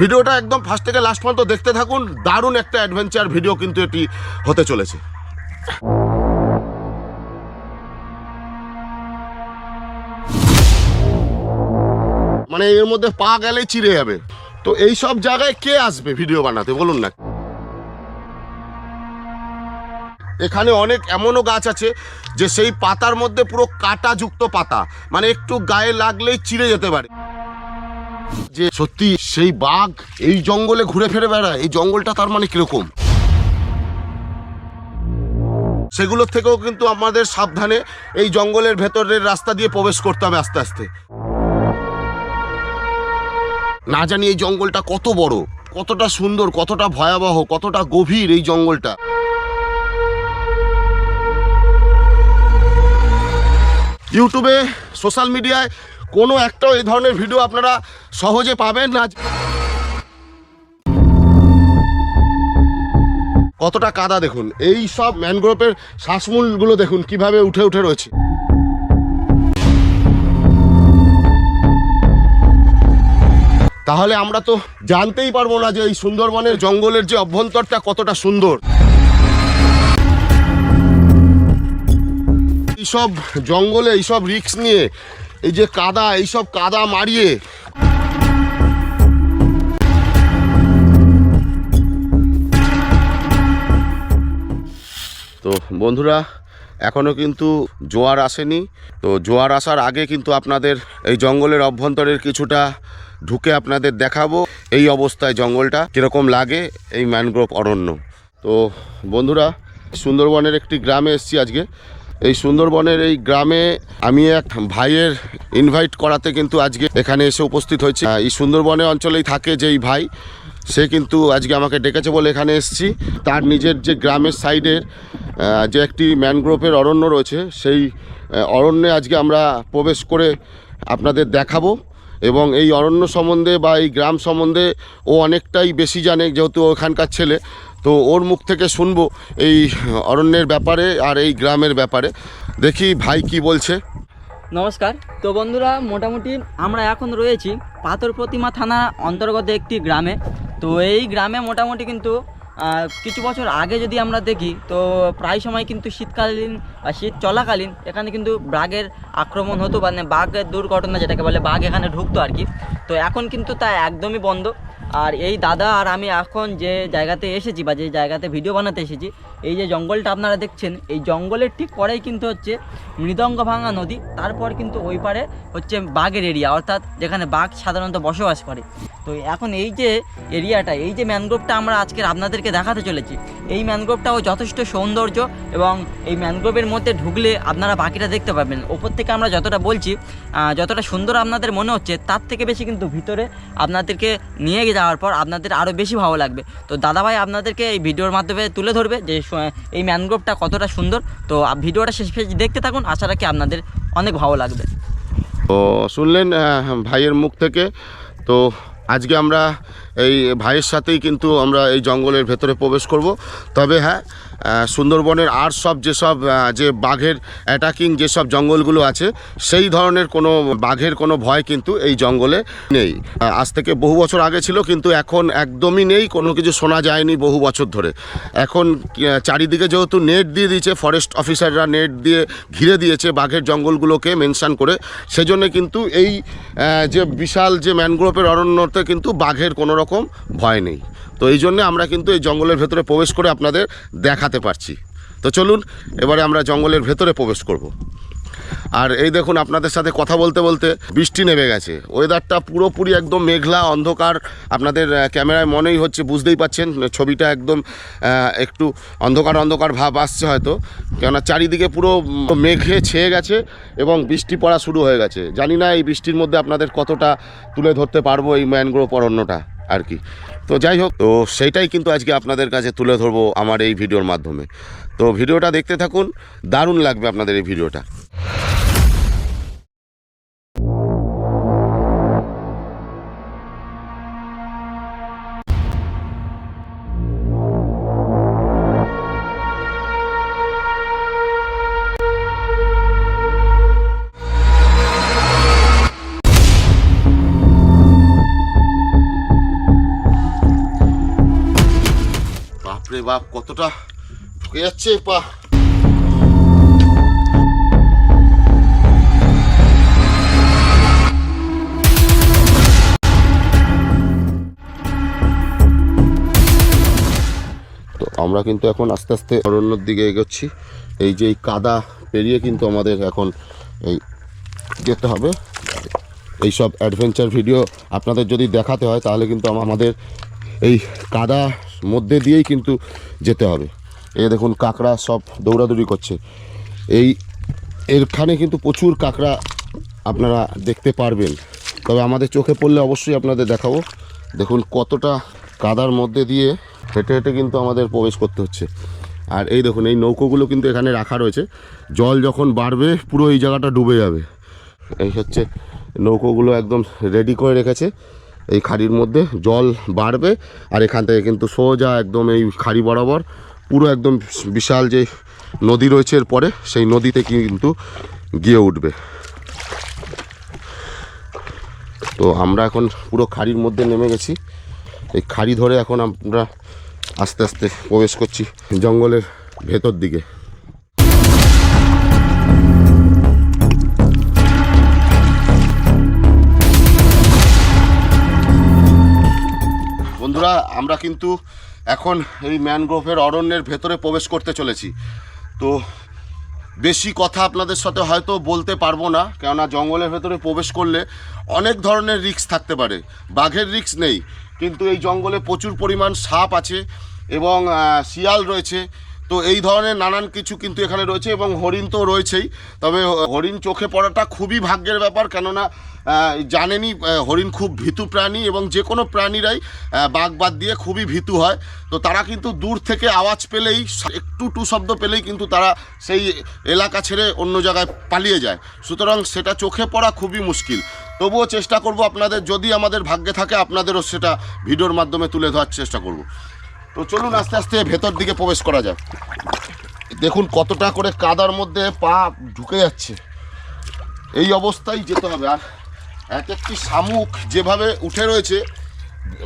ভিডিওটা একদম ফার্স্ট থেকে লাস্ট পর্যন্ত দেখতে থাকুন। দারুণ একটা অ্যাডভেঞ্চার ভিডিও কিন্তু এটি হতে চলেছে। মানে এর মধ্যে পা গেলে চিড়ে যাবে। তো এই সব জায়গায় কে আসবে ভিডিও বানাতে, বলুন না। এখানে অনেক এমনও গাছ আছে যে সেই পাতার মধ্যে পুরো কাটা যুক্ত পাতা। মানে একটু গায়ে লাগলেই চিড়ে যেতে পারে। যে সত্যি সেই বাঘ এই জঙ্গলে ঘুরে ফিরে বেড়ায়, এই জঙ্গলটা তার মানে কীরকম? সেগুলোর থেকেও কিন্তু আমাদের সাবধানে এই জঙ্গলের ভেতরের রাস্তা দিয়ে প্রবেশ করতে হবে আস্তে আস্তে। না জানি এই জঙ্গলটা কত বড়, কতটা সুন্দর, কতটা ভয়াবহ, কতটা গভীর এই জঙ্গলটা। ইউটিউবে, সোশ্যাল মিডিয়ায় কোনো একটাও এই ধরনের ভিডিও আপনারা সহজে পাবেন না। কতটা কাদা দেখুন। এই সব ম্যানগ্রোভের শ্বাসমূলগুলো দেখুন, কীভাবে উঠে উঠে রয়েছে। তাহলে আমরা তো জানতেই পারব না যে এই সুন্দরবনের জঙ্গলের যে অভ্যন্তরটা কতটা সুন্দর। এইসব জঙ্গলে এইসব রিক্স নিয়ে এই যে কাদা এইসব কাদা মারিয়ে। তো বন্ধুরা এখনও কিন্তু জোয়ার আসেনি। তো জোয়ার আসার আগে কিন্তু আপনাদের এই জঙ্গলের অভ্যন্তরের কিছুটা ঢুকে আপনাদের দেখাবো এই অবস্থায় জঙ্গলটা, কীরকম লাগে এই ম্যানগ্রোভ অরণ্য। তো বন্ধুরা, সুন্দরবনের একটি গ্রামে এসেছি আজকে। এই সুন্দরবনের এই গ্রামে আমি এক ভাইয়ের ইনভাইট করাতে কিন্তু আজকে এখানে এসে উপস্থিত হয়েছি। এই সুন্দরবনের অঞ্চলেই থাকে যেই ভাই, সে কিন্তু আজকে আমাকে ডেকেছে বলে এখানে এসেছি। তার নিজের যে গ্রামের সাইডের যে একটি ম্যানগ্রোভের অরণ্য রয়েছে, সেই অরণ্যে আজকে আমরা প্রবেশ করে আপনাদের দেখাবো এবং এই অরণ্য সম্বন্ধে বা এই গ্রাম সম্বন্ধে ও অনেকটাই বেশি জানে, যেহেতু ওখানকার ছেলে। তো ওর মুখ থেকে শুনব এই অরণ্যের ব্যাপারে আর এই গ্রামের ব্যাপারে। দেখি ভাই কি বলছে। নমস্কার। তো বন্ধুরা, মোটামুটি আমরা এখন রয়েছি পাথর প্রতিমা থানা অন্তর্গত একটি গ্রামে। তো এই গ্রামে মোটামুটি কিন্তু কিছু বছর আগে যদি আমরা দেখি, তো প্রায় সময় কিন্তু শীতকালীন শীত চলাকালীন এখানে কিন্তু বাঘের আক্রমণ হতো মানে বাঘের দুর্ঘটনা যেটাকে বলে বাঘ এখানে ঢুকতো আর কি। তো এখন কিন্তু তা একদমই বন্ধ। আর এই দাদা আর আমি এখন যে জায়গাতে এসেছি বা যে জায়গাতে ভিডিও বানাতে এসেছি, এই যে জঙ্গলটা আপনারা দেখছেন, এই জঙ্গলের ঠিক পরেই কিন্তু হচ্ছে মৃদঙ্গ ভাঙা নদী, তারপর কিন্তু ওই পারে হচ্ছে বাঘের এরিয়া অর্থাৎ যেখানে বাঘ সাধারণত বসবাস করে। তো এখন এই যে এরিয়াটা, এই যে ম্যানগ্রোভটা আমরা আজকের আপনাদেরকে দেখাতে চলেছি, এই ম্যানগ্রোভটাও যথেষ্ট সৌন্দর্য এবং এই ম্যানগ্রোভের মধ্যে ঢুকলে আপনারা বাকিটা দেখতে পাবেন। ওপর থেকে আমরা যতটা বলছি যতটা সুন্দর আপনাদের মনে হচ্ছে, তার থেকে বেশি কিন্তু ভিতরে আপনাদেরকে নিয়ে যাওয়ার পর আপনাদের আরও বেশি ভালো লাগবে। তো দাদাভাই আপনাদেরকে এই ভিডিওর মাধ্যমে তুলে ধরবে যে এই ম্যানগ্রোভটা কতটা সুন্দর। তো ভিডিওটা শেষ দেখতে থাকুন, আশা রাখি আপনাদের অনেক ভালো লাগবে। তো শুনলেন ভাইয়ের মুখ থেকে, তো আজকে আমরা এই ভাইয়ের সাথেই কিন্তু আমরা এই জঙ্গলের ভেতরে প্রবেশ করব। তবে হ্যাঁ সুন্দরবনের আর সব যেসব যে বাঘের অ্যাটাকিং যেসব জঙ্গলগুলো আছে, সেই ধরনের কোনো বাঘের কোনো ভয় কিন্তু এই জঙ্গলে নেই। আজ থেকে বহু বছর আগে ছিল, কিন্তু এখন একদমই নেই, কোনো কিছু শোনা যায়নি বহু বছর ধরে। এখন চারিদিকে যেহেতু নেট দিয়ে দিয়েছে ফরেস্ট অফিসাররা নেট দিয়ে ঘিরে দিয়েছে বাঘের জঙ্গলগুলোকে মেনশান করে, সেজন্য কিন্তু এই যে বিশাল যে ম্যানগ্রোভের অরণ্যতে কিন্তু বাঘের কোনো রকম ভয় নেই। তো এই জন্যে আমরা কিন্তু এই জঙ্গলের ভেতরে প্রবেশ করে আপনাদের দেখাতে পারছি। তো চলুন, এবারে আমরা জঙ্গলের ভেতরে প্রবেশ করব। আর এই দেখুন, আপনাদের সাথে কথা বলতে বলতে বৃষ্টি নেমে গেছে। ওয়েদারটা পুরোপুরি একদম মেঘলা, অন্ধকার। আপনাদের ক্যামেরায় মনেই হচ্ছে, বুঝতেই পাচ্ছেন, ছবিটা একদম একটু অন্ধকার অন্ধকার ভাব আসছে হয়তো। কেননা চারিদিকে পুরো মেঘে ছেয়ে গেছে এবং বৃষ্টি পড়া শুরু হয়ে গেছে। জানি না এই বৃষ্টির মধ্যে আপনাদের কতটা তুলে ধরতে পারব এই ম্যানগ্রোভ অরণ্যটা। আর কি। তো যাই হোক, তো সেইটাই কিন্তু আজকে আপনাদের কাছে তুলে ধরবো আমার এই ভিডিওর মাধ্যমে। তো ভিডিওটা দেখতে থাকুন, দারুণ লাগবে আপনাদের এই ভিডিওটা। কতটা ঢুকে যাচ্ছে পা আমরা কিন্তু এখন আস্তে আস্তে অরণ্যর দিকে এগোচ্ছি। এই যে এই কাদা পেরিয়ে কিন্তু আমাদের এখন এই যেতে হবে। এই সব অ্যাডভেঞ্চার ভিডিও আপনাদের যদি দেখাতে হয়, তাহলে কিন্তু আমাদের এই কাদা মধ্যে দিয়েই কিন্তু যেতে হবে। এই দেখুন কাঁকড়া সব দৌড়াদৌড়ি করছে। এই এরখানে কিন্তু প্রচুর কাঁকড়া আপনারা দেখতে পারবেন। তবে আমাদের চোখে পড়লে অবশ্যই আপনাদের দেখাবো। দেখুন কতটা কাদার মধ্যে দিয়ে হেঁটে হেঁটে কিন্তু আমাদের প্রবেশ করতে হচ্ছে। আর এই দেখুন, এই নৌকোগুলো কিন্তু এখানে রাখা রয়েছে। জল যখন বাড়বে, পুরো এই জায়গাটা ডুবে যাবে। এই হচ্ছে নৌকোগুলো একদম রেডি করে রেখেছে। এই খাড়ির মধ্যে জল বাড়বে আর এখান থেকে কিন্তু সোজা একদম এই খাড়ি বরাবর পুরো একদম বিশাল যে নদী রয়েছে এরপরে সেই নদীতে কিন্তু গিয়ে উঠবে। তো আমরা এখন পুরো খাড়ির মধ্যে নেমে গেছি। এই খাড়ি ধরে এখন আমরা আস্তে আস্তে প্রবেশ করছি জঙ্গলের ভেতর দিকে। আমরা কিন্তু এখন এই ম্যানগ্রোভের অরণ্যের ভেতরে প্রবেশ করতে চলেছি। তো বেশি কথা আপনাদের সাথে হয়তো বলতে পারব না, কেননা জঙ্গলের ভেতরে প্রবেশ করলে অনেক ধরনের রিক্স থাকতে পারে, বাঘের রিক্স নেই। কিন্তু এই জঙ্গলে প্রচুর পরিমাণ সাপ আছে এবং শিয়াল রয়েছে। তো এই ধরনের নানান কিছু কিন্তু এখানে রয়েছে এবং হরিণ তো রয়েছেই। তবে হরিণ চোখে পড়াটা খুবই ভাগ্যের ব্যাপার কেননা আহ, জানেনই হরিণ খুব ভীতু প্রাণী এবং যে কোনো প্রাণীরাই বাঘ বাদ দিয়ে খুবই ভীতু হয়। তো তারা কিন্তু দূর থেকে আওয়াজ পেলেই একটু টু শব্দ পেলেই কিন্তু তারা সেই এলাকা ছেড়ে অন্য জায়গায় পালিয়ে যায়। সুতরাং সেটা চোখে পড়া খুবই মুশকিল। তবুও চেষ্টা করব আপনাদের যদি আমাদের ভাগ্যে থাকে আপনাদেরও সেটা ভিডিওর মাধ্যমে তুলে ধরার চেষ্টা করব। তো চলুন আস্তে আস্তে ভেতর দিকে প্রবেশ করা যাক। দেখুন কতটা করে কাদার মধ্যে পা ঢুকে যাচ্ছে। এই অবস্থায় যেতে হবে। আর এক একটি শামুক যেভাবে উঠে রয়েছে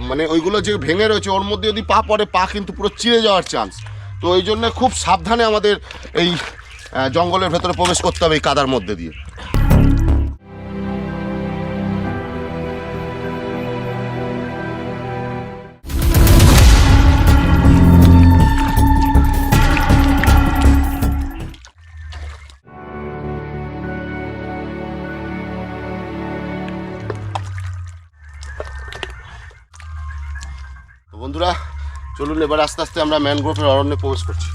মানে ওইগুলো যে ভেঙে রয়েছে, ওর মধ্যে যদি পা পড়ে, পা কিন্তু পুরো চিড়ে যাওয়ার চান্স তো এই জন্য খুব সাবধানে আমাদের এই জঙ্গলের ভেতরে প্রবেশ করতে হবে এই কাদার মধ্যে দিয়ে। চলুন, এবার আস্তে আস্তে আমরা ম্যানগ্রোভের অরণ্যে প্রবেশ করছি।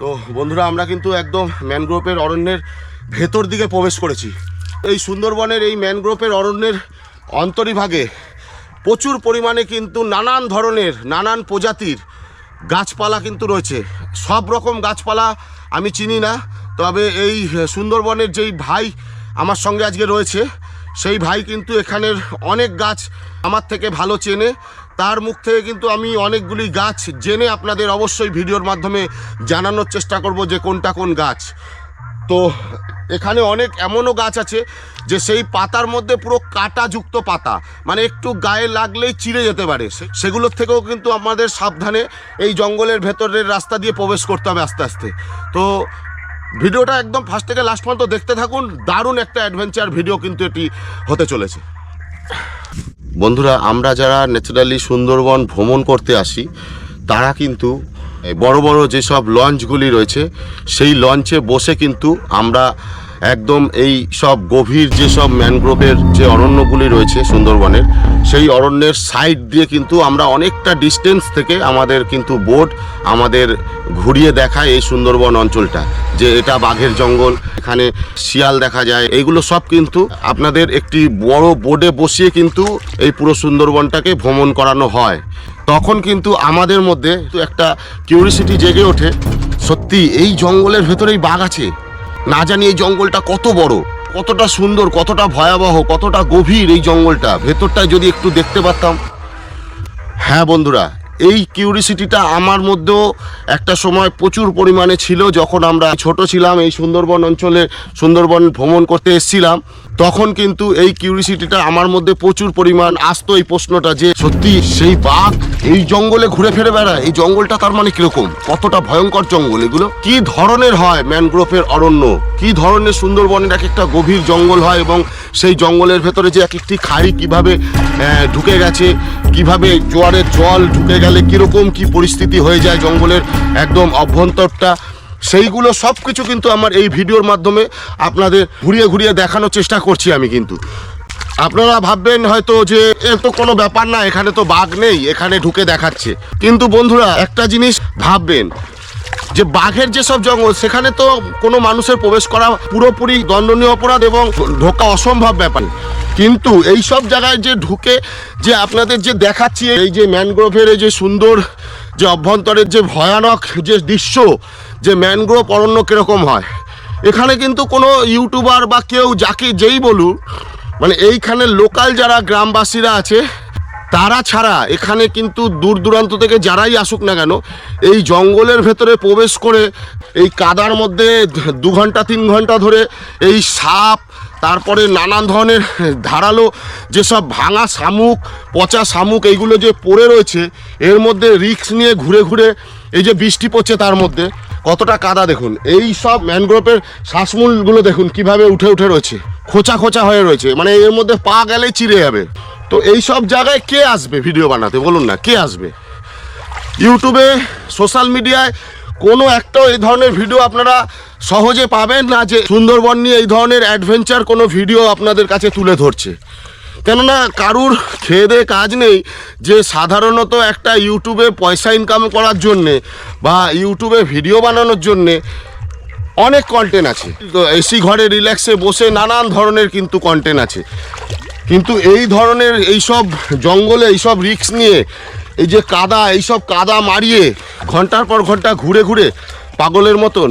তো বন্ধুরা, আমরা কিন্তু একদম ম্যানগ্রোভের অরণ্যের ভেতর দিকে প্রবেশ করেছি। এই সুন্দরবনের এই ম্যানগ্রোভের অরণ্যের অন্তরিভাগে প্রচুর পরিমাণে কিন্তু নানান ধরনের, নানান প্রজাতির গাছপালা কিন্তু রয়েছে। সব রকম গাছপালা আমি চিনি না তবে এই সুন্দরবনের যেই ভাই আমার সঙ্গে আজকে রয়েছে, সেই ভাই কিন্তু এখানের অনেক গাছ আমার থেকে ভালো চেনে। তার মুখ থেকে কিন্তু আমি অনেকগুলি গাছ জেনে আপনাদের অবশ্যই ভিডিওর মাধ্যমে জানানোর চেষ্টা করব যে কোনটা কোন গাছ। তো এখানে অনেক এমনও গাছ আছে যে সেই পাতার মধ্যে পুরো কাঁটাযুক্ত পাতা মানে একটু গায়ে লাগলেই চিড়ে যেতে পারে। সেগুলোর থেকেও কিন্তু আমাদের সাবধানে এই জঙ্গলের ভেতরের রাস্তা দিয়ে প্রবেশ করতে হবে আস্তে আস্তে। তো ভিডিওটা একদম ফার্স্ট থেকে লাস্ট পর্যন্ত দেখতে থাকুন। দারুণ একটা অ্যাডভেঞ্চার ভিডিও কিন্তু এটি হতে চলেছে। বন্ধুরা, আমরা যারা ন্যাচারালি সুন্দরবন ভ্রমণ করতে আসি, তারা কিন্তু বড় বড় যেসব লঞ্চগুলি রয়েছে, সেই লঞ্চে বসে কিন্তু আমরা একদম এই সব গভীর যেসব ম্যানগ্রোভের যে অরণ্যগুলি রয়েছে সুন্দরবনের সেই অরণ্যের সাইড দিয়ে কিন্তু আমরা অনেকটা ডিস্টেন্স থেকে আমাদের কিন্তু বোট আমাদের ঘুরিয়ে দেখায় এই সুন্দরবন অঞ্চলটা, যে এটা বাঘের জঙ্গল, এখানে শিয়াল দেখা যায় এইগুলো সব কিন্তু আপনাদের একটি বড় বোর্ডে বসিয়ে কিন্তু এই পুরো সুন্দরবনটাকে ভ্রমণ করানো হয়। তখন কিন্তু আমাদের মধ্যে একটা কিউরিসিটি জেগে ওঠে, সত্যি এই জঙ্গলের ভেতরেই বাঘ আছে? না জানি এই জঙ্গলটা কত বড়। কতটা সুন্দর, কতটা ভয়াবহ, কতটা গভীর এই জঙ্গলটা। ভেতরটায় যদি একটু দেখতে পারতাম। হ্যাঁ বন্ধুরা, এই কিউরিসিটিটা আমার মধ্যেও একটা সময় প্রচুর পরিমাণে ছিল যখন আমরা ছোট ছিলাম, এই সুন্দরবন অঞ্চলে সুন্দরবন ভ্রমণ করতে এসেছিলাম। তখন কিন্তু এই কিউরিসিটিটা আমার মধ্যে প্রচুর পরিমাণ আসতো এই প্রশ্নটা যে, সত্যি সেই বাঘ এই জঙ্গলে ঘুরে ফিরে বেড়ায়, এই জঙ্গলটা তার মানে কীরকম? কতটা ভয়ঙ্কর জঙ্গল এগুলো? কি ধরনের হয় ম্যানগ্রোভের অরণ্য? কি ধরনের সুন্দরবনের এক একটা গভীর জঙ্গল হয় এবং সেই জঙ্গলের ভেতরে যে এক একটি খাই কীভাবে ঢুকে গেছে, কীভাবে জোয়ারের জল ঢুকে গেলে কীরকম কি পরিস্থিতি হয়ে যায় জঙ্গলের একদম অভ্যন্তরটা? সেইগুলো সব কিছু কিন্তু আমার এই ভিডিওর মাধ্যমে আপনাদের ঘুরিয়ে ঘুরিয়ে দেখানোর চেষ্টা করছি আমি কিন্তু। আপনারা ভাববেন হয়তো যে এর তো কোনো ব্যাপার না, এখানে তো বাঘ নেই, এখানে ঢুকে দেখাচ্ছে। কিন্তু বন্ধুরা, একটা জিনিস ভাববেন, যে বাঘের যেসব জঙ্গল, সেখানে তো কোনো মানুষের প্রবেশ করা পুরোপুরি দণ্ডনীয় অপরাধ এবং ঢোকা অসম্ভব ব্যাপার। কিন্তু এই সব জায়গায় যে ঢুকে, যে আপনাদের যে দেখাচ্ছি, এই যে ম্যানগ্রোভের এই যে সুন্দর, যে অভ্যন্তরের যে ভয়ানক যে দৃশ্য, যে ম্যানগ্রোভ অরণ্য কীরকম হয়। এখানে কিন্তু কোনো ইউটিউবার বা কেউ যাকে যেই বলুন মানে এইখানে লোকাল যারা গ্রামবাসীরা আছে, তারা ছাড়া এখানে কিন্তু দূর দূরান্ত থেকে যারাই আসুক না কেন, এই জঙ্গলের ভেতরে প্রবেশ করে, এই কাদার মধ্যে দু ঘণ্টা, তিন ঘণ্টা ধরে এই সাপ, তারপরে নানান ধরনের ধারালো যেসব ভাঙা শামুক, পচা শামুক, এইগুলো যে পড়ে রয়েছে, এর মধ্যে রিক্স নিয়ে ঘুরে ঘুরে এই যে বৃষ্টি পড়ছে তার মধ্যে, কতটা কাদা দেখুন। এই সব ম্যানগ্রোভের শ্বাসমূলগুলো দেখুন, কীভাবে উঠে উঠে রয়েছে, খোঁচা খোঁচা হয়ে রয়েছে মানে এর মধ্যে পা গেলেই চিড়ে যাবে। তো এই সব জায়গায় কে আসবে ভিডিও বানাতে, বলুন না, কে আসবে? ইউটিউবে সোশ্যাল মিডিয়ায় কোনো একটা এই ধরনের ভিডিও আপনারা সহজে পাবেন না যে সুন্দরবন নিয়ে এই ধরনের অ্যাডভেঞ্চার কোনো ভিডিও আপনাদের কাছে তুলে ধরছে। কেননা কারুর খেয়ে দেয়ে কাজ নেই যে সাধারণত একটা ইউটিউবে পয়সা ইনকাম করার জন্যে বা ইউটিউবে ভিডিও বানানোর জন্যে অনেক কন্টেন্ট আছে। এসি ঘরে রিল্যাক্সে বসে নানান ধরনের কিন্তু কন্টেন্ট আছে। কিন্তু এই ধরনের এইসব জঙ্গলে এইসব রিক্স নিয়ে, এই যে কাদা, এইসব কাদা মারিয়ে ঘণ্টার পর ঘণ্টা ঘুরে ঘুরে পাগলের মতন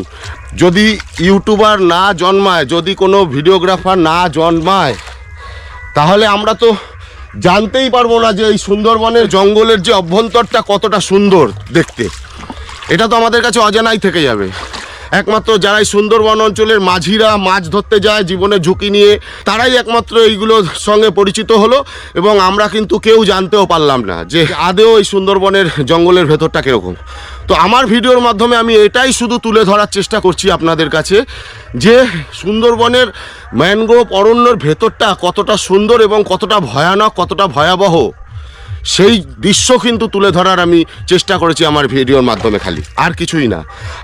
যদি ইউটিউবার না জন্মায়, যদি কোনো ভিডিওগ্রাফার না জন্মায় তাহলে আমরা তো জানতেই পারব না যে এই সুন্দরবনের জঙ্গলের যে অভ্যন্তরটা কতটা সুন্দর দেখতে। এটা তো আমাদের কাছে অজানাই থেকে যাবে। একমাত্র যারাই সুন্দরবন অঞ্চলের মাঝিরা মাছ ধরতে যায়, জীবনে ঝুঁকি নিয়ে, তারাই একমাত্র এইগুলোর সঙ্গে পরিচিত হলো এবং আমরা কিন্তু কেউ জানতেও পারলাম না যে আদেও এই সুন্দরবনের জঙ্গলের ভেতরটা কীরকম। তো আমার ভিডিওর মাধ্যমে আমি এটাই শুধু তুলে ধরার চেষ্টা করছি আপনাদের কাছে যে সুন্দরবনের ম্যানগ্রোভ অরণ্যের ভেতরটা কতটা সুন্দর এবং কতটা ভয়ানক, কতটা ভয়াবহ। সেই দৃশ্য কিন্তু তুলে ধরার আমি চেষ্টা করেছি আমার ভিডিওর মাধ্যমে খালি, আর কিছুই না।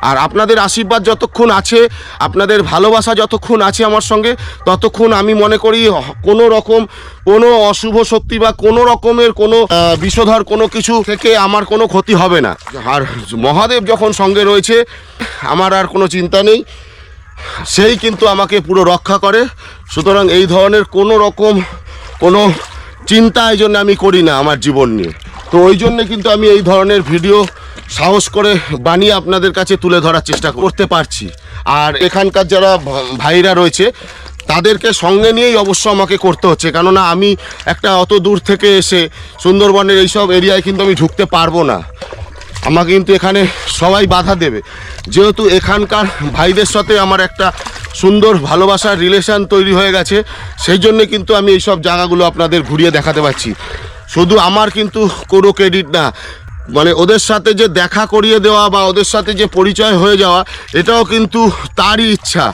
আর আপনাদের আশীর্বাদ যতক্ষণ আছে, আপনাদের ভালোবাসা যতক্ষণ আছে আমার সঙ্গে, ততক্ষণ আমি মনে করি কোনো রকম কোনো অশুভ শক্তি বা কোনো রকমের কোনো বিষধর কোনো কিছু থেকে আমার কোনো ক্ষতি হবে না। আর মহাদেব যখন সঙ্গে রয়েছে, আমার আর কোনো চিন্তা নেই। সেই কিন্তু আমাকে পুরো রক্ষা করে। সুতরাং এই ধরনের কোনো রকম কোনো চিন্তা এই জন্য আমি করি না আমার জীবন নিয়ে। তো ওই জন্য কিন্তু আমি এই ধরনের ভিডিও সাহস করে বানিয়ে আপনাদের কাছে তুলে ধরার চেষ্টা করতে পারছি। আর এখানকার যারা ভাইরা রয়েছে, তাদেরকে সঙ্গে নিয়েই অবশ্য আমাকে করতে হচ্ছে। কেননা আমি একটা অত দূর থেকে এসে সুন্দরবনের এইসব এরিয়ায় কিন্তু আমি ঢুকতে পারব না। আমাকে কিন্তু এখানে সবাই বাধা দেবে। যেহেতু এখানকার ভাইদের সাথে আমার একটা সুন্দর ভালোবাসার রিলেশন তৈরি হয়ে গেছে। সেই জন্য কিন্তু আমি এইসব জায়গাগুলো আপনাদের ঘুরিয়ে দেখাতে পারছি। শুধু আমার কিন্তু কোনো ক্রেডিট না। মানে ওদের সাথে যে দেখা করিয়ে দেওয়া বা ওদের সাথে যে পরিচয় হয়ে যাওয়া, এটাও কিন্তু তারই ইচ্ছা।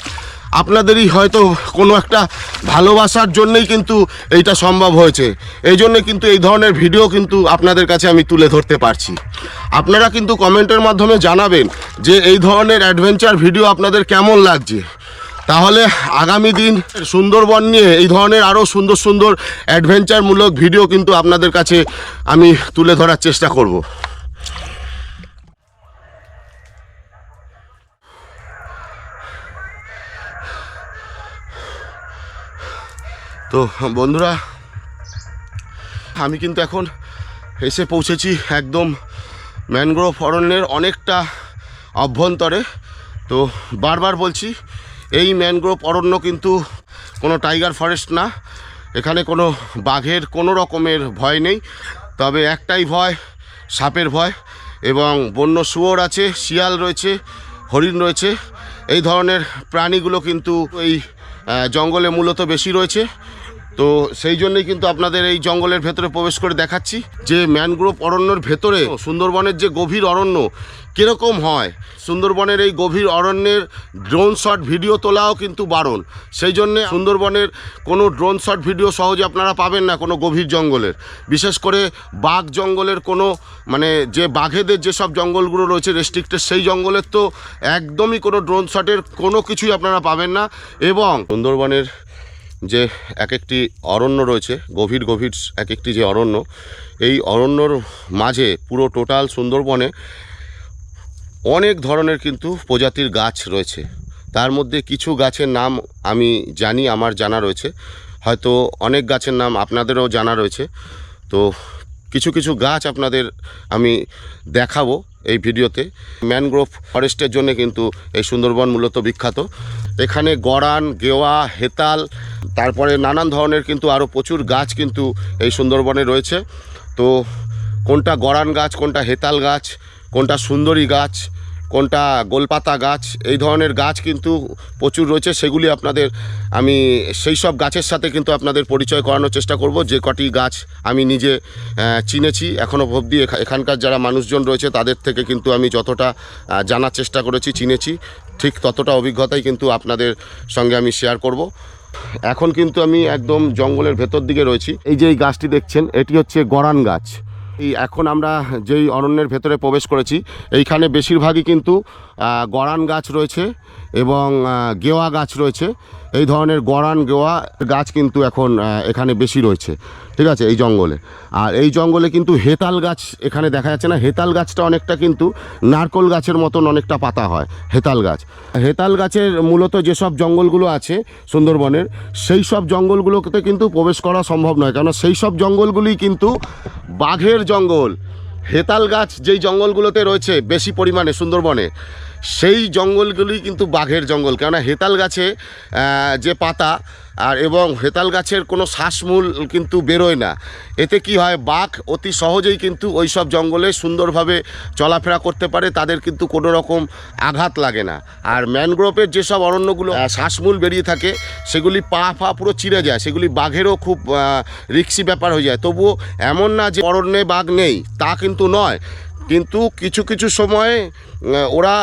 আপনাদেরই হয়তো কোনো একটা ভালোবাসার জন্যই কিন্তু এইটা সম্ভব হয়েছে। এই জন্য কিন্তু এই ধরনের ভিডিও কিন্তু আপনাদের কাছে আমি তুলে ধরতে পারছি। আপনারা কিন্তু কমেন্টের মাধ্যমে জানাবেন যে এই ধরনের অ্যাডভেঞ্চার ভিডিও আপনাদের কেমন লাগছে। তাহলে আগামী দিন সুন্দরবন নিয়ে এই ধরনের আরও সুন্দর সুন্দর অ্যাডভেঞ্চারমূলক ভিডিও কিন্তু আপনাদের কাছে আমি তুলে ধরার চেষ্টা করব। তো বন্ধুরা, আমি কিন্তু এখন এসে পৌঁছেছি একদম ম্যানগ্রোভ অরণ্যের অনেকটা অভ্যন্তরে। তো বারবার বলছি এই ম্যানগ্রোভ অরণ্য কিন্তু কোনো টাইগার ফরেস্ট না। এখানে কোনো বাঘের কোনো রকমের ভয় নেই। তবে একটাই ভয়, সাপের ভয় এবং বন্য শুয়োর আছে, শিয়াল রয়েছে, হরিণ রয়েছে। এই ধরনের প্রাণীগুলো কিন্তু এই জঙ্গলে মূলত বেশি রয়েছে। তো সেই জন্যই কিন্তু আপনাদের এই জঙ্গলের ভেতরে প্রবেশ করে দেখাচ্ছি যে ম্যানগ্রোভ অরণ্যের ভেতরে সুন্দরবনের যে গভীর অরণ্য কীরকম হয়। সুন্দরবনের এই গভীর অরণ্যের ড্রোন শট ভিডিও তোলাও কিন্তু বারণ। সেই জন্যে সুন্দরবনের কোনো ড্রোন শট ভিডিও সহজে আপনারা পাবেন না কোনো গভীর জঙ্গলের। বিশেষ করে বাঘ জঙ্গলের কোনো মানে যে বাঘেদের যেসব জঙ্গলগুলো রয়েছে রেস্ট্রিক্টেড সেই জঙ্গলের তো একদমই কোনো ড্রোন শটের কোনো কিছুই আপনারা পাবেন না। এবং সুন্দরবনের যে এক একটি অরণ্য রয়েছে, গভীর গভীর এক একটি যে অরণ্য, এই অরণ্যর মাঝে পুরো টোটাল সুন্দরবনে অনেক ধরনের কিন্তু প্রজাতির গাছ রয়েছে। তার মধ্যে কিছু গাছের নাম আমি জানি, আমার জানা রয়েছে। হয়তো অনেক গাছের নাম আপনাদেরও জানা রয়েছে। তো কিছু কিছু গাছ আপনাদের আমি দেখাবো এই ভিডিওতে। ম্যানগ্রোভ ফরেস্টের জন্য কিন্তু এই সুন্দরবন মূলত বিখ্যাত। এখানে গড়ান, গেওয়া, হেতাল তারপরে নানান ধরনের কিন্তু আরও প্রচুর গাছ কিন্তু এই সুন্দরবনে রয়েছে। তো কোনটা গড়ান গাছ, কোনটা হেতাল গাছ, কোনটা সুন্দরী গাছ, কোনটা গোলপাতা গাছ, এই ধরনের গাছ কিন্তু প্রচুর রয়েছে, সেগুলি আপনাদের আমি সেই সব গাছের সাথে কিন্তু আপনাদের পরিচয় করানোর চেষ্টা করব। যে কটি গাছ আমি নিজে চিনেছি এখনও অবধি এখা- এখানকার যারা মানুষজন রয়েছে তাদের থেকে কিন্তু আমি যতটা জানার চেষ্টা করেছি, চিনেছি, ঠিক ততটা অভিজ্ঞতাই কিন্তু আপনাদের সঙ্গে আমি শেয়ার করব। এখন কিন্তু আমি একদম জঙ্গলের ভেতর দিকে রয়েছি। এই যে এই গাছটি দেখছেন, এটি হচ্ছে গরান গাছ। এই এখন আমরা যেই অরণ্যের ভেতরে প্রবেশ করেছি, এইখানে বেশিরভাগই কিন্তু গরান গাছ রয়েছে এবং গেওয়া গাছ রয়েছে। এই ধরনের গরান গেওয়া গাছ কিন্তু এখন এখানে বেশি রয়েছে। ঠিক আছে? এই জঙ্গলে। আর এই জঙ্গলে কিন্তু হেতাল গাছ এখানে দেখা যাচ্ছে না। হেতাল গাছটা অনেকটা কিন্তু নারকোল গাছের মতন অনেকটা পাতা হয়, হেতাল গাছ। হেতাল গাছের মূলত যেসব জঙ্গলগুলো আছে সুন্দরবনের, সেই সব জঙ্গলগুলোতে কিন্তু প্রবেশ করা সম্ভব নয়। কেন সেই সব জঙ্গলগুলি কিন্তু বাঘের জঙ্গল। হেতাল গাছ যেই জঙ্গলগুলোতে রয়েছে বেশি পরিমাণে সুন্দরবনে। সেই জঙ্গলগুলি কিন্তু বাঘের জঙ্গল। কেননা হেতাল গাছে যে পাতা, আর এবং হেতাল গাছের কোনো শ্বাসমূল কিন্তু বেরোয় না। এতে কি হয়, বাঘ অতি সহজেই কিন্তু ওই সব জঙ্গলে সুন্দরভাবে চলাফেরা করতে পারে, তাদের কিন্তু কোনো রকম আঘাত লাগে না। আর ম্যানগ্রোভের যেসব অরণ্যগুলো শ্বাসমূল বেরিয়ে থাকে, সেগুলি পা ফা পুরো চিরে যায়, সেগুলি বাঘেরও খুব রিক্সি ব্যাপার হয়ে যায়। তবুও এমন না যে অরণ্যে বাঘ নেই, তা কিন্তু নয়। কিন্তু কিছু কিছু সময়ে ওরা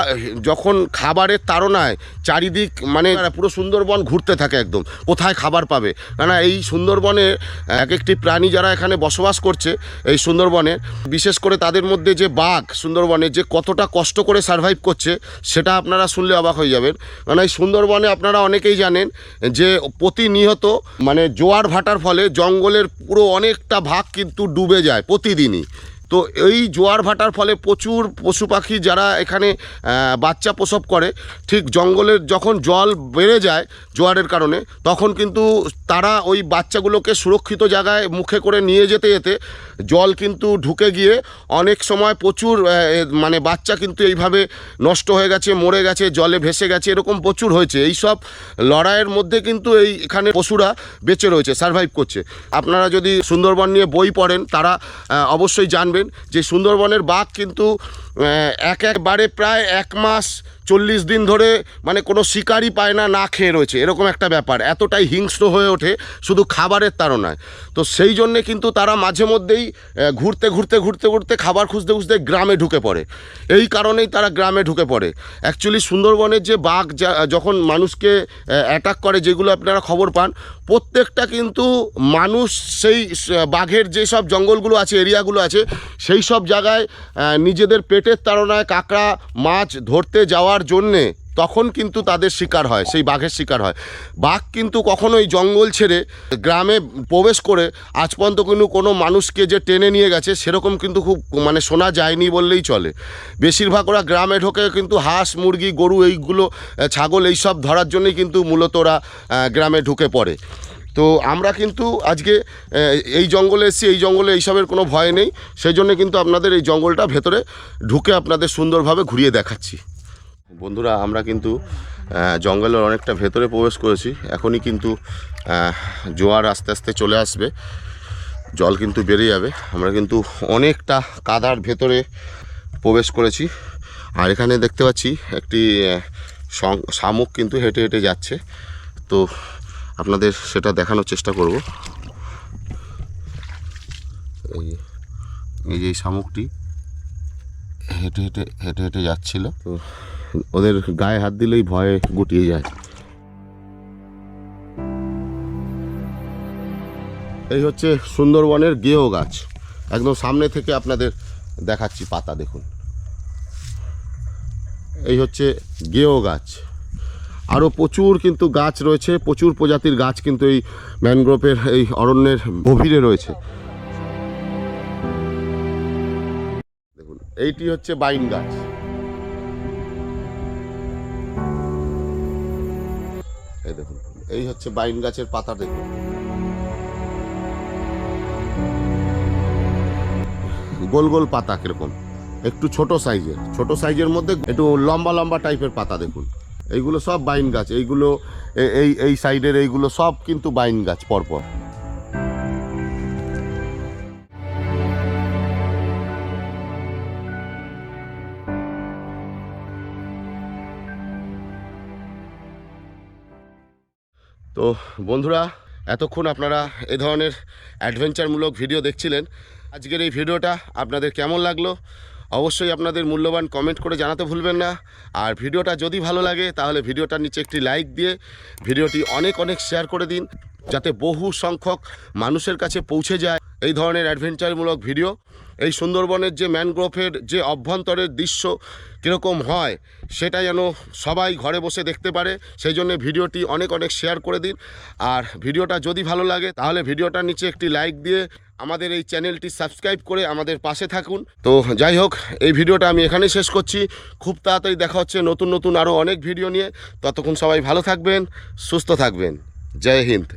যখন খাবারের তাড়নায় চারিদিক মানে পুরো সুন্দরবন ঘুরতে থাকে একদম, কোথায় খাবার পাবে? কেননা এই সুন্দরবনে এক একটি প্রাণী যারা এখানে বসবাস করছে এই সুন্দরবনে, বিশেষ করে তাদের মধ্যে যে বাঘ সুন্দরবনে যে কতটা কষ্ট করে সার্ভাইভ করছে, সেটা আপনারা শুনলে অবাক হয়ে যাবেন। কারণ এই সুন্দরবনে আপনারা অনেকেই জানেন যে প্রতিনিয়ত মানে জোয়ার ভাটার ফলে জঙ্গলের পুরো অনেকটা ভাগ কিন্তু ডুবে যায় প্রতিদিনই। তো এই জোয়ার ভাটার ফলে প্রচুর পশু পাখি যারা এখানে বাচ্চা প্রসব করে, ঠিক জঙ্গলের যখন জল বেড়ে যায় জোয়ারের কারণে, তখন কিন্তু তারা ওই বাচ্চাগুলোকে সুরক্ষিত জায়গায় মুখে করে নিয়ে যেতে যেতে জল কিন্তু ঢুকে গিয়ে অনেক সময় প্রচুর মানে বাচ্চা কিন্তু এইভাবে নষ্ট হয়ে গেছে, মরে গেছে, জলে ভেসে গেছে, এরকম প্রচুর হয়েছে। এই সব লড়াইয়ের মধ্যে কিন্তু এই এখানে পশুরা বেঁচে রয়েছে সার্ভাইভ করছে। আপনারা যদি সুন্দরবন নিয়ে বই পড়েন, তারা অবশ্যই অবশ্যই জানবেন যে সুন্দরবনের বাঘ কিন্তু এক একবারে প্রায় এক মাস চল্লিশ দিন ধরে মানে কোনো শিকারই পায় না না খেয়ে রয়েছে। এরকম একটা ব্যাপার। এতটাই হিংস্র হয়ে ওঠে, শুধু খাবারের তাড়নায়। তো সেই জন্যে কিন্তু তারা মাঝে মধ্যেই ঘুরতে ঘুরতে ঘুরতে ঘুরতে খাবার খুঁজতে খুঁজতে গ্রামে ঢুকে পড়ে। এই কারণেই তারা গ্রামে ঢুকে পড়ে। অ্যাকচুয়ালি সুন্দরবনের যে বাঘ যখন মানুষকে অ্যাটাক করে, যেগুলো আপনারা খবর পান, প্রত্যেকটা কিন্তু মানুষ সেই বাঘের যেসব জঙ্গলগুলো আছে এরিয়াগুলো আছে, সেই সব জায়গায় নিজেদের নিজেদের পেটের তাড়নায় কাঁকড়া মাছ ধরতে যাওয়ার জন্যে তখন কিন্তু তাদের শিকার হয়, সেই বাঘের শিকার হয়। বাঘ কিন্তু কখনোই জঙ্গল ছেড়ে গ্রামে প্রবেশ করে আজ পর্যন্ত কিন্তু কোনো মানুষকে যে টেনে নিয়ে গেছে, সেরকম কিন্তু খুব মানে শোনা যায়নি বললেই চলে। বেশিরভাগ ওরা গ্রামে ঢোকে কিন্তু হাঁস, মুরগি, গরু, এইগুলো ছাগল, এইসব ধরার জন্যই কিন্তু মূলত ওরা গ্রামে ঢুকে পড়ে। তো আমরা কিন্তু আজকে এই জঙ্গলে এসেছি, এই জঙ্গলে এইসবের কোনো ভয় নেই। সেই জন্য কিন্তু আপনাদের এই জঙ্গলটা ভেতরে ঢুকে আপনাদের সুন্দরভাবে ঘুরিয়ে দেখাচ্ছি। বন্ধুরা, আমরা কিন্তু জঙ্গলের অনেকটা ভেতরে প্রবেশ করেছি। এখনই কিন্তু জোয়ার আস্তে আস্তে চলে আসবে। জল কিন্তু বেড়ে যাবে। আমরা কিন্তু অনেকটা কাদার ভেতরে প্রবেশ করেছি। আর এখানে দেখতে পাচ্ছি একটি শামুক কিন্তু হেঁটে হেঁটে যাচ্ছে। তো আপনাদের সেটা দেখানোর চেষ্টা করব। এই এই যে শামুকটি, হেঁটে হেঁটে হেঁটে হেঁটে যাচ্ছিল। তো ওদের গায়ে হাত দিলেই ভয়ে গুটিয়ে যায়। এই হচ্ছে সুন্দরবনের গেহ গাছ। একদম সামনে থেকে আপনাদের দেখাচ্ছি পাতা, দেখুন। এই হচ্ছে গেও গাছ। আরও প্রচুর কিন্তু গাছ রয়েছে, প্রচুর প্রজাতির গাছ কিন্তু এই ম্যানগ্রোভের, এই অরণ্যের গভীরে রয়েছে। দেখুন, এইটি হচ্ছে বাইন গাছ। এই দেখুন, এই হচ্ছে বাইন গাছের পাতা দেখুন। গোল গোল পাতা কীরকম, একটু ছোট সাইজের ছোট সাইজের মধ্যে একটু লম্বা লম্বা টাইপের পাতা দেখুন। এইগুলো সব বাইন গাছ, এইগুলো এই এই সাইডের এইগুলো সব কিন্তু বাইন গাছ পরপর। তো বন্ধুরা, এতক্ষণ আপনারা এ ধরনের অ্যাডভেঞ্চারমূলক ভিডিও দেখছিলেন। আজকের এই ভিডিওটা আপনাদের কেমন লাগল? অবশ্যই আপনাদের মূল্যবান কমেন্ট করে জানাতে ভুলবেন না। আর ভিডিওটা যদি ভালো লাগে, তাহলে ভিডিওটার নিচে একটি লাইক দিয়ে ভিডিওটি অনেক অনেক শেয়ার করে দিন, যাতে বহু সংখ্যক মানুষের কাছে পৌঁছে যায় এই ধরনের অ্যাডভেঞ্চারমূলক ভিডিও এই সুন্দরবনের যে ম্যানগ্রোভের যে অভ্যন্তরের দৃশ্য কীরকম হয়, সেটা যেন সবাই ঘরে বসে দেখতে পারে, সেই জন্য ভিডিওটি অনেক অনেক শেয়ার করে দিন। আর ভিডিওটা যদি ভালো লাগে, তাহলে ভিডিওটার নিচে একটি লাইক দিয়ে আমাদের এই চ্যানেলটি সাবস্ক্রাইব করে আমাদের পাশে থাকুন। তো যাই হোক, এই ভিডিওটা আমি এখানেই শেষ করছি। খুব তাড়াতাড়ি দেখা হচ্ছে নতুন নতুন আরও অনেক ভিডিও নিয়ে। ততক্ষণ সবাই ভালো থাকবেন, সুস্থ থাকবেন। জয় হিন্দ।